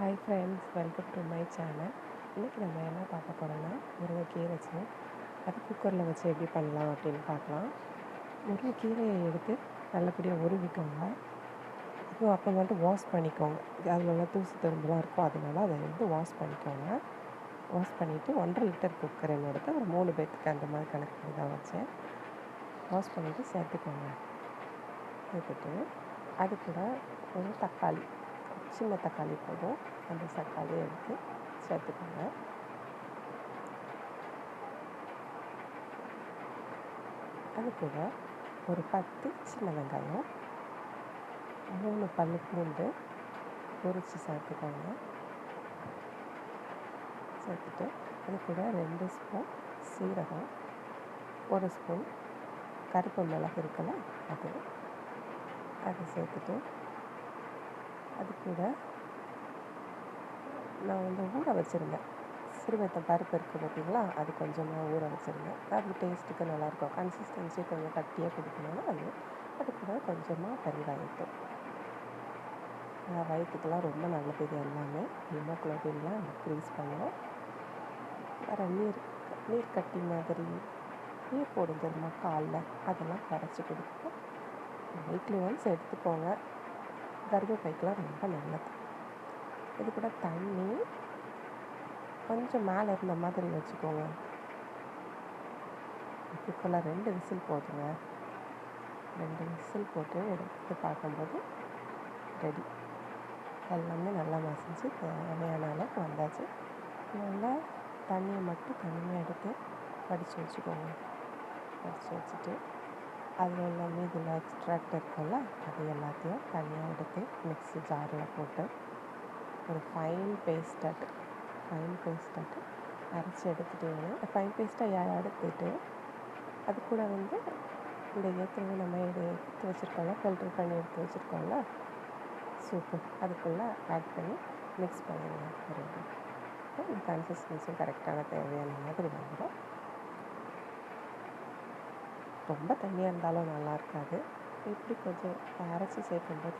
Hi friends welcome to my channel இன்றைக்கி நம்ம என்ன பார்க்க போகிறோம்னா முருங்கைக்கீரை வச்சு அது குக்கரில் வச்சு எப்படி பண்ணலாம் அப்படின்னு பார்க்கலாம். முருங்கைக்கீரையை எடுத்து நல்லபடியாக உருவிக்கோங்க. அப்புறம் அப்புறம் மட்டும் வாஷ் பண்ணிக்கோங்க. அதில் உள்ள தூசு துரும்புலாம் இருக்கும் அதனால அதை எடுத்து வாஷ் பண்ணிக்கோங்க. வாஷ் பண்ணிவிட்டு ஒன்றரை லிட்டர் குக்கர் எடுத்து ஒரு மூணு பேர்த்துக்கு அந்த மாதிரி கணக்கு பண்ணி தான் வச்சேன். வாஷ் பண்ணிவிட்டு சேர்த்துக்கோங்க. சேர்த்துட்டு அது கூட ஒரு தக்காளி. சின்ன தக்காளி போதும். அந்த தக்காளியை எடுத்து சேர்த்துக்கோங்க. அது கூட ஒரு பத்து சின்ன வெங்காயம் மூணு பல்லு பூண்டு பொரித்து சேர்த்துக்கோங்க. சேர்த்துட்டு அது கூட ரெண்டு ஸ்பூன் சீரகம் ஒரு ஸ்பூன் கருப்பு மிளகு இருக்குல்ல அது. அதை சேர்த்துட்டு அது கூட நான் வந்து ஊற வச்சுருந்தேன். சிறுவத்தை பருப்பு இருக்குது பார்த்தீங்களா அது கொஞ்சமாக ஊற வச்சுருந்தேன். அது டேஸ்ட்டுக்கு நல்லாயிருக்கும். கன்சிஸ்டன்சி கொஞ்சம் கட்டியாக கொடுக்கணும்னா அது அது கூட கொஞ்சமாக பெருங்காயத்தூள் வயிற்றுக்கெல்லாம் ரொம்ப நல்லது இது எல்லாமே. ஹீமோக்ளோபின்லாம் இன்க்ரீஸ் பண்ணும். வேறு நீர் நீர் கட்டி மாதிரி நீர் போடுது தெரியுமா? காலில். அதெல்லாம் கரைச்சி கொடுக்கும் வீக்லி ஒன்ஸ் எடுத்துக்கோங்க. கர்ப்பப்பைக்கெலாம் ரொம்ப நல்லது. இது கூட தண்ணி கொஞ்சம் மேலே இருந்த மாதிரி வச்சுக்கோங்க. குக்கரில் ரெண்டு விசில் போதுங்க. ரெண்டு விசில் போட்டு எடுத்து பார்க்கும்போது ரெடி. எல்லாமே நல்லா மசிஞ்சு தேவையான அளவுக்கு வந்தாச்சு. நல்லா தண்ணியை மட்டும் தனிமையாக எடுத்து வடித்து வச்சுக்கோங்க. வடித்து வச்சுட்டு அதில் உள்ள மீதியில் எக்ஸ்ட்ராக்ட் இருக்குல்ல? அது எல்லாத்தையும் தனியாக எடுத்து மிக்ஸி ஜாரில் போட்டு ஒரு ஃபைன் பேஸ்டாட்டு ஃபைன் பேஸ்டாட்டு அரைச்சி எடுத்துட்டிங்கன்னா ஃபைன் பேஸ்ட்டாக எடுத்துட்டு அது கூட வந்து இந்த ஏற்கனவே நம்ம எடுத்து வச்சுருக்கோம்ல ஃபில்ட்ரு பண்ணி எடுத்து வச்சுருக்கோம்ல சூப்பு அதுக்குள்ளே ஆட் பண்ணி மிக்ஸ் பண்ணிடுங்க ஒரு இந்த கரெக்டான தேவையான மாதிரி வந்துடும். ரொம்ப தண்ணியாக இருந்தாலும் நல்லா இருக்காது. இப்படி கொஞ்சம் அரைச்சி சேர்க்கும்போது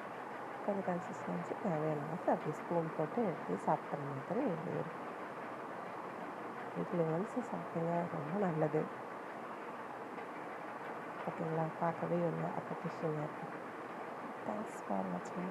கொஞ்சம் கன்சிஸ்டன்சி தேவையான அளவுக்கு அப்படி ஸ்பூன் போட்டு எடுத்து சாப்பிட்ற மாதிரி இருக்கும் வீட்டில் ஒன்ஸ் சாப்பிடுங்க ரொம்ப நல்லது. ஓகேங்களா? பார்க்கவே இல்லை. அப்போ அப்பட்டிஷனாக இருக்குது தேங்க்ஸ் ஃபார் வாட்சிங்